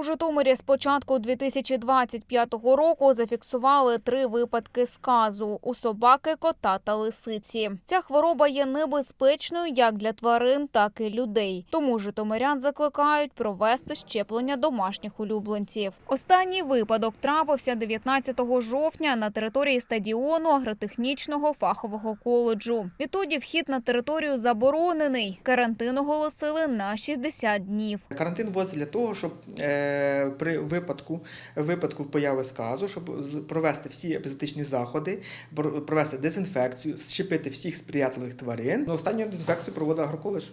У Житомирі з початку 2025 року зафіксували три випадки сказу у собаки, кота та лисиці. Ця хвороба є небезпечною як для тварин, так і людей. Тому житомирян закликають провести щеплення домашніх улюбленців. Останній випадок трапився 19 жовтня на території стадіону агротехнічного фахового коледжу. Відтоді вхід на територію заборонений. Карантин оголосили на 60 днів. Карантин вводиться для того, щоб е, при випадку, випадку появи сказу, щоб провести всі епізотичні заходи, провести дезінфекцію, щепити всіх сприятливих тварин. Ну, останню дезінфекцію проводить агроколедж.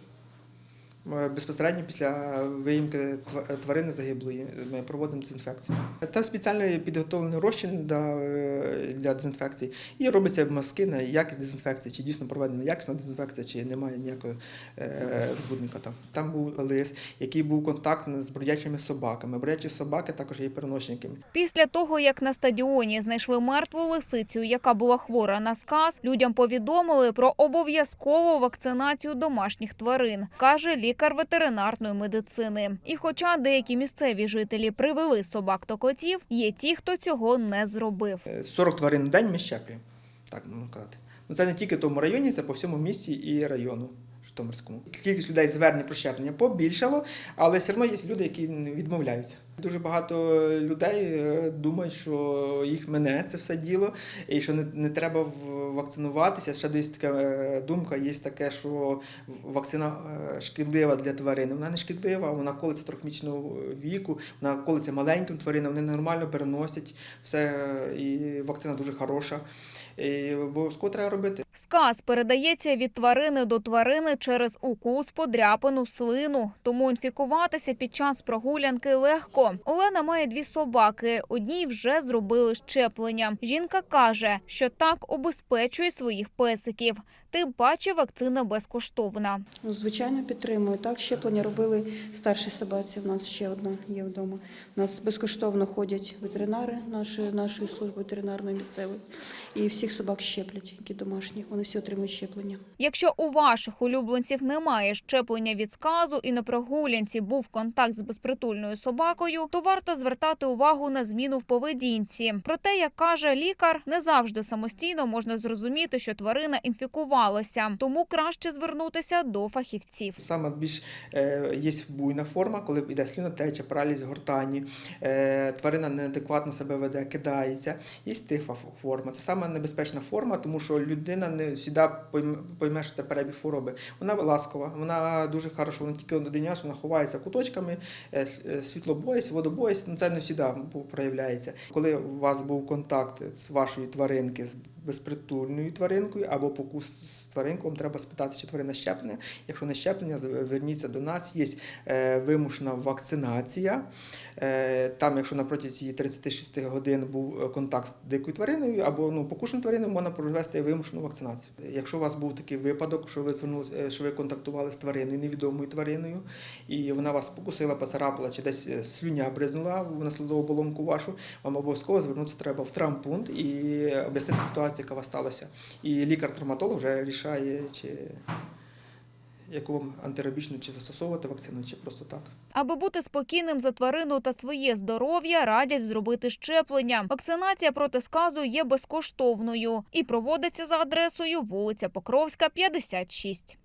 Е, Безпосередньо після виїмки тва- тварини загиблої ми проводимо дезінфекцію. Це спеціально підготовлений розчин для, е, дезінфекції і робиться мазки на якість дезінфекції, чи дійсно проведена якісна дезінфекція, чи немає ніякого е, збудника там. Там був лис, який був контактний з бродячими собаками. Бродячі собаки також є переносчиками. Після того, як на стадіоні знайшли мертву лисицю, яка була хвора на сказ, людям повідомили про обов'язкову вакцинацію домашніх тварин, каже лікар ветеринарної медицини. І хоча деякі місцеві жителі привели собак та котів, є ті, хто цього не зробив. Е, 40 тварин на день ми щеплюємо, так можна казати. Ну це не тільки в тому районі, це по всьому місті і району. Житомирському. Кількість людей звернень про щеплення побільшало, але все одно є люди, які відмовляються. Дуже багато людей е, думають, що їх мене це все діло, і що не, не треба в- вакцинуватися. Ще є така е, думка, є таке, що вакцина е, шкідлива для тварин. Вона не шкідлива, вона колиться трьохмісячного віку, вона колиться маленьким тваринам, вони нормально переносять все, е, і вакцина дуже хороша. І обов'язково треба робити. Сказ передається від тварини до тварини через укус, подряпину, слину. Тому інфікуватися під час прогулянки легко. Олена має дві собаки. Одній вже зробили щеплення. Жінка каже, що так обезпечує своїх песиків. Тим паче вакцина безкоштовна. Ну, звичайно, підтримую. Так, щеплення робили старшій собаці. У нас ще одна є вдома. У нас безкоштовно ходять ветеринари нашої, нашої служби ветеринарної місцевої. І всіх собак щеплять, які домашні. Вони всі отримують щеплення. Якщо у ваших улюбленців немає щеплення від сказу і на прогулянці був контакт з безпритульною собакою, то варто звертати увагу на зміну в поведінці. Проте, як каже лікар, не завжди самостійно можна зрозуміти, що тварина інфікувалася, тому краще звернутися до фахівців. Саме більш е, є буйна форма, коли йде слінотеча, параліз гортані, е, тварина неадекватно себе веде, кидається. Є тифа форма. Це саме небезпечна форма, тому що людина не завжди пойме, що це перебіг хвороби. Вона ласкова, вона дуже хороша, вона тільки один час, вона ховається куточками, е, світлобоїсть, водобоїсть, ну це не завжди проявляється. Коли у вас був контакт з вашої тваринки з безпритульною тваринкою або покус з тваринкою, вам треба спитати, чи тварина щеплена. Якщо не щеплення, зверніться до нас. Є е, вимушена вакцинація. Е, Там, якщо на протязі 36 годин був е, контакт з дикою твариною або ну, покушеною твариною, можна провести вимушену вакцинацію. Якщо у вас був такий випадок, що ви звернулися, що ви контактували з твариною, невідомою твариною, і вона вас покусила, поцарапала чи десь слюня бризнула в наслідову оболонку вашу, вам обов'язково звернутися треба в травмпункт і об'яснити ситуацію, яка у вас сталася. І лікар-травматолог вже рішає, чи яку вам антирабічну чи застосовувати вакцину, чи просто так. Аби бути спокійним за тварину та своє здоров'я, радять зробити щеплення. Вакцинація проти сказу є безкоштовною і проводиться за адресою вулиця Покровська, 56.